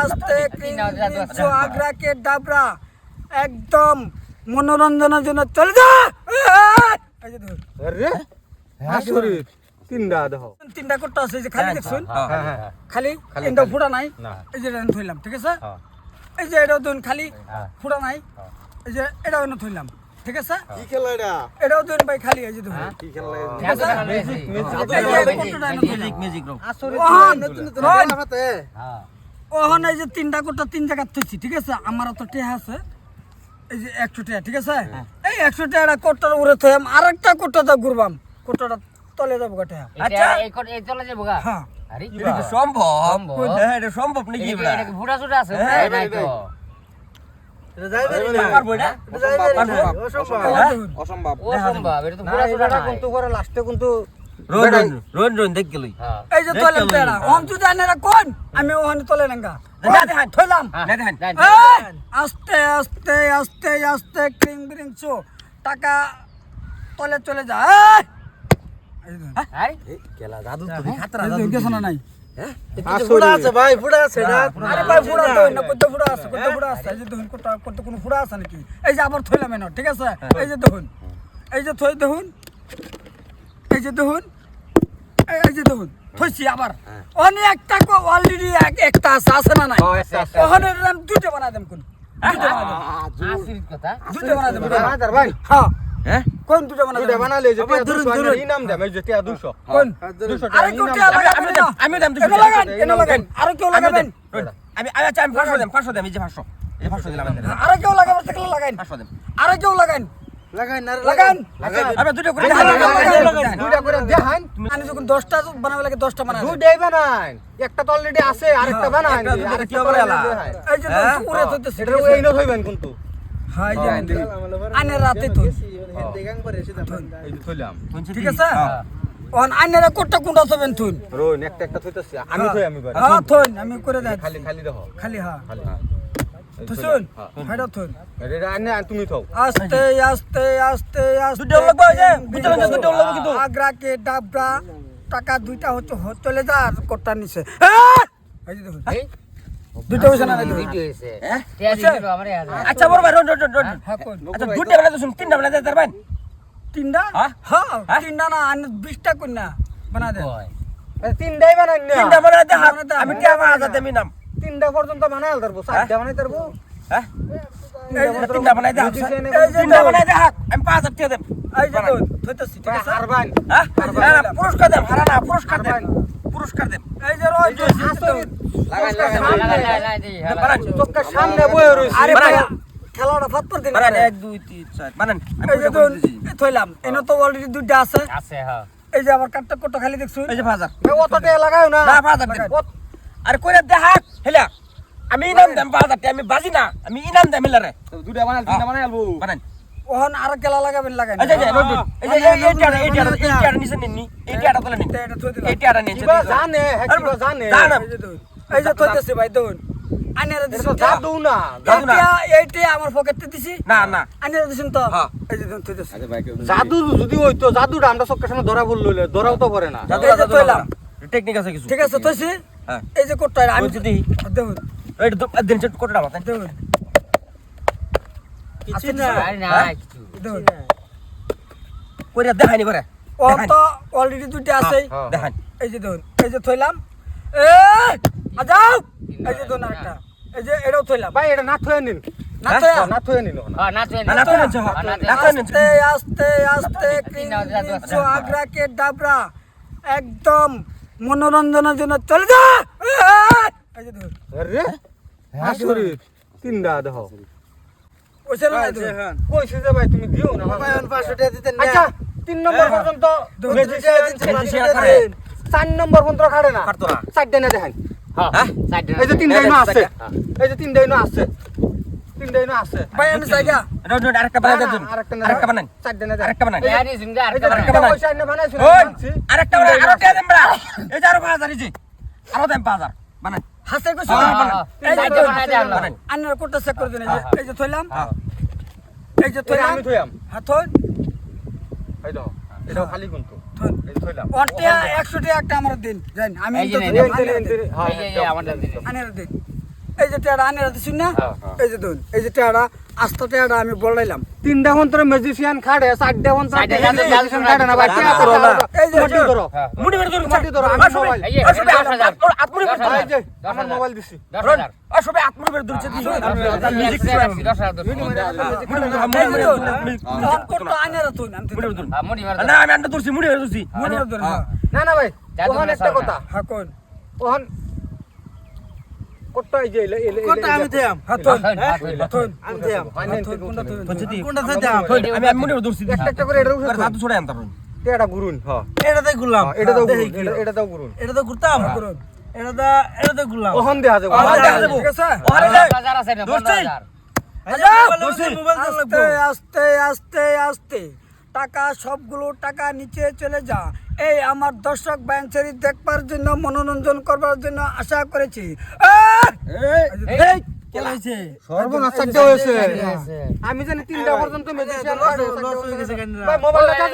আস্তে আগ্রা কে ডাবরা একদম মনোরঞ্জনের জন্য চলে যা এই যে ধর। আরে আসরে তিনটা দেখো তিনটা করতে আছে যে খালি দেখছুন হ্যাঁ হ্যাঁ খালি তিনটা ফুটা নাই না। এই যে এটা থইলাম ঠিক আছে হ্যাঁ। এই যে এটাও ধরুন খালি হ্যাঁ। ফুটা নাই এই যে এটাও থইলাম ঠিক আছে কি খেলা এটা এটাও ধরুন ভাই খালি এই যে ধরুন কি খেলা ঠিক আছে কোনটা এনে থইলাম। মিউজিক রো ওহন, রন। হ্যাঁ ওহন এই যে তিনটা কোটা তিন জায়গা থইছি ঠিক আছে? আমার তো টেহা আছে। এই যে একশো টাকা ঠিক আছে? এই একশো টাকা কোটার উপরে থইম আরেকটা কোটা তো ঘুরবাম। কোটাটা তলে যাব গোটা আচ্ছা? এই কোন এই চলে যাব গা? হ্যাঁ। আরে সম্ভব? সম্ভব। হ্যাঁ, এটা সম্ভব নাকি আছে? হ্যাঁ? অসম্ভব। এটা তো করে লাস্টে কিন্তু রোন রোন রোন রোন দেখ গেলই হ্যাঁ। এই যে তলে তেরা লইবো। অন তুই জানেরা কোন? আমি তলে নাঙ্গা। থইলাম। এই, আস্তে আস্তে আস্তে আস্তে ক্রিং ব্রিং চো টাকা তলে চলে যা। কেলা খাতরা গেছো না নাই? ফুড়া আছে ভাই ফুড়া আছে না? আরে ভাই ফুড়া তো না। কত ফুড়া আছে কত ফুড়া আছে। এই যে দেখুন কত কত কোনো ফুড়া আছে নাকি? এই যে আবার থইলাম এনো ঠিক আছে? এই যে দেখুন এই যে থই দেখুন এই যে দেখুন এই যে দেখুন থইছি আবার অনেক একটা অলরেডি একটা আছে আছে না নাই ওখানে রাম দুটো বানাই দেম কোন দুটো বানাই দেম আসির দুটো ভাই হ্যাঁ হ্যাঁ কোন দুটো বানাই দুইটা বানালে যে ধরুন, ধরুন। ইনাম দেম এই যে টিয়া 200 কোন দুশো আরে কেউ টিয়া আমি দাম আমি দাম এনে লাগান এনে লাগান আরে কেউ লাগাবেন আমি আমি আচ্ছা আমি 500 দেম 500 দেম এই যে 500 এই 500 দিলাম আরে কেউ লাগাবেন থাকলে লাগান 500 দেম আরে কেউ লাগান লাগাই না লাগান। আমি দুটো করে লাগান, লাগান, লাগান। করে দেখান। আমি যখন দশটা বানাবে লাগে দশটা বানাবে দুইটাই বানান একটা তো অলরেডি আছে আরেকটা বানান একটা দুইটা আরেকটা কি হবে বানান এই যে হ্যাঁ? পুরো থইতেছে এটার উপরে ইনো হইবেন কিন্তু। হাই যে আনে রাতে তো এই যে থইলাম ঠিক আছে? অন আইনারা কোটটা কোনটা থবেন থুন রোন একটা একটা থইতাছি আমি থই আমি হ্যাঁ থুন আমি করে দেই খালি খালি হ্যাঁ। খালি হ্যাঁ। তো শুন হাইডা থুন এটা আনে তুমি থাও। আস্তে আস্তে আস্তে আস্তে। দুটো লাগবে যে, বুঝতে পারছ, দুটো লাগবে কিন্তু। আগ্রা কে ডাবরা টাকা দুইটা হচ্ছে চলে যা আর কোটটা নিচে। হ্যাঁ! এই দেখুন। এই? হইছে না নাকি? হইছে হ্যাঁ? আমারে আচ্ছা বড় ভাই রোন রোন রোন রোন হ্যাঁ কোন? আচ্ছা দুটো বানাই দিছুন তিনটা বানাই দিতে পারবেন তিনটা? হ্যাঁ? হ্যাঁ হ্যাঁ? তিনটা না আনে বিশটা কোন না। বানা দে। তিনটাই বানান না তিনটা বানাই দে বানাই দে, আমি হ্যাঁ। টিয়া বানাই দিতে আমি নাম তিনটা পর্যন্ত বানাই আলতারবো চারটা বানাই তারবো হ্যাঁ? তিনটা বানাই দে এই তিনটা বানাই দে হাক আমি 5000 টাকা দেব। এই যে দেখুন থইতাছি ঠিক আছে? হারবান হ্যাঁ? না, না, পুরস্কার দেব হারা না পুরস্কার দেব পুরস্কার দেব। এই যে রয় যে লাগাই লাগাই লাগাই লাগাই লাগাই দিই হ্যাঁ, বানান তোকে সামনে বয়ে রইছি। আরে খেলাটা ফাত করে দিন বানান 1 2 3 4 বানান। আমি এই যে পয়সা দেখুন, করে দিছি। এই থইলাম এনে তো অলরেডি দুইটা আছে। আছে হ্যাঁ। এই যে আবার কাটটা কোটটা খালি দেখছ? এই যে 5000 অত টাকা লাগাও না। না 5000 দেন আরে কইরা দে হাক হেলা আমি ইনাম দেম 5000 টাকা আমি বাজি না আমি ইনাম দেম হেলারে দুটা বানাল তিনটা বানাই আলবো বানান ওহন আর খেলা লাগাবেন লাগাই আচ্ছা আচ্ছা দিন। এই যে এই এই টিয়াটা এই টিয়াটা এই টিয়াটা নিছেন নিন এই টিয়াটা তোলে নিন এটা থই দিলাম এই টিয়াটা কিবা জানে হ্যাঁ জানে জানে। এই যে যে থইতেছে ভাই দেখুন আইনারা দিছুন তো জাদু না জাদু না। এইটা এইটা আমার পকেটে দিছি না না আইনারা দিছুন তো হ্যাঁ। এই যে দেখুন থইতেছে জাদু যদি হইতো জাদুটা আমরা চোখের সামনে ধরা বলল ধরাও তো পারে না জাদু এই যে জাদু থইলাম। টেকনিক আছে কিছু ঠিক আছে থইছি হ্যাঁ এই যে কোটটা আমি দিই। দেখুন। এই তো দিন সেট কোটা মাথায় দেখুন। কিছু আরে না হ্যাঁ? কিছু দেখুন। কইরা দেখাইনি করে ও তো অলরেডি দুইটা আছে। হ্যাঁ। দেখান এই যে দেখুন এই যে থইলাম। এ আজাও এই যে দেখুন একটা এই যে এটাও থইলাম। ভাই এটা না থয়ে নিন। না হ্যাঁ? থইয়া নিন হ্যাঁ নাচবে না, না, থয়ে নিন, হ্যাঁ, নাচবে। না, থয়ে নিন। আস্তে আস্তে আস্তে ক্রিঞ্চু আগ্রা কে ডাবরা। একদম। মনোরঞ্জনের জন্য চলে যা। এই যে দেখুন আরে আসরে তিনটা দেখো কইছে যে ভাই তুমি দিও না। ভাই 500 টাকা দিতেন না। আচ্ছা তিন নম্বর হ্যাঁ। পর্যন্ত ম্যাজিশিয়ান করে। চার নম্বর পর্যন্ত খাড়ে না। কাটতো না। চারটা না দেখান হ্যাঁ। হ্যাঁ? এই যে তিনটা ইনো আছে। হ্যাঁ। এই যে তিনটা ইনো আছে। তিনটা ইনো আছে ভাই আমি জায়গা রোড রোড আরেকটা বানাই দেন আরেকটা না বানান চারটা না আরেকটা বানান টিয়া দিছি আর এই যে আরেকটা বানান। পয়সা এনে বানাইছো আরেকটা বানান আরও টাকা দেন বড়া এই যে আরও 5000 এই আরও দেন 5000 বানান হাসে কইছো হ্যাঁ, হ্যাঁ, এই যে বানাই দেন আন্নার কোটটা চেক করে দিন এই যে- থইলাম হ্যাঁ এই যে এটা থইলাম আমি থইয়াম হ্যাঁ থই এই দেখো এটাও খালি কিন্তু থইলাম ওটা একশো টাকা একটা আমার দিন জান আমি। হ্যাঁ, এই যে আমাদের দিন এই যে টেয়ারা আনে রাতে শুন না এই যে ধরুন এই যে টেয়ারা আস্তা টেয়ারা আমি বলাইলাম। তিনটা মন্ত্র ম্যাজিশিয়ান খাড়ে চারটা মন্ত্র ম্যাজিশিয়ান খাড়ে না ভাই না, করো না। এই যে মাটি ধরো হ্যাঁ। মুড়ি মেরে ধরুন ধরো আমি মোবাইল এই যে, আর সবাই দশ হাজার। আত- আত মুড়ি মেরে এই যে আমার মোবাইল দিছি। দশ রন, হাজার। আর সবাই আত মুড়ি মেরে ধরছে দিন। মিউজিক দশ হাজার, দশ হাজার, দশ মিনি হাজার। মুড়ি মেরে মুড়ি যে মেরে ধরুন, ধরুন। তখন আনে রাতে আমি মুড়ি মেরে ধরুন। হ্যাঁ, মার না আমি আন্ডা ধরছি মুড়ি মেরে ধরছি ধরুন হ্যাঁ না না ভাই ওখানে একটা কথা। হ্যাঁ কোন? ওখান কত এই যে এলে এলে আমি দিয়াম? তোন হাত হইল। তোন আমি দিয়াম। কোনটা তোন? কোনটা দিয়াম? আমি আমি মুড়ি ধরছি একটা একটা করে এটা উঠে হাত ছড়ে আনতাম এটা গুরুন হ্যাঁ এটাতে ঘুরলাম। এটা গুরুন কি এটা-। এটা দাও গুরুন এটাতে ঘুরতাম? এটাতে এটাতে ঘুরলাম। ওখান দেখা যাবে ওখান দেখা যাবে। ঠিক আছে হাজার আছে না, পনেরো দশটাই। হাজার। মোবাইল মোবাইল দিয়ে আস্তে আস্তে আস্তে আস্তে টাকা সবগুলো টাকা নিচে চলে যা এই আমার দর্শক ব্যাংচারি দেখবার জন্য মনোরঞ্জন করবার জন্য আশা করেছি। আমি জানি তিনটা পর্যন্ত হয়ে- হয়ে মোবাইলটা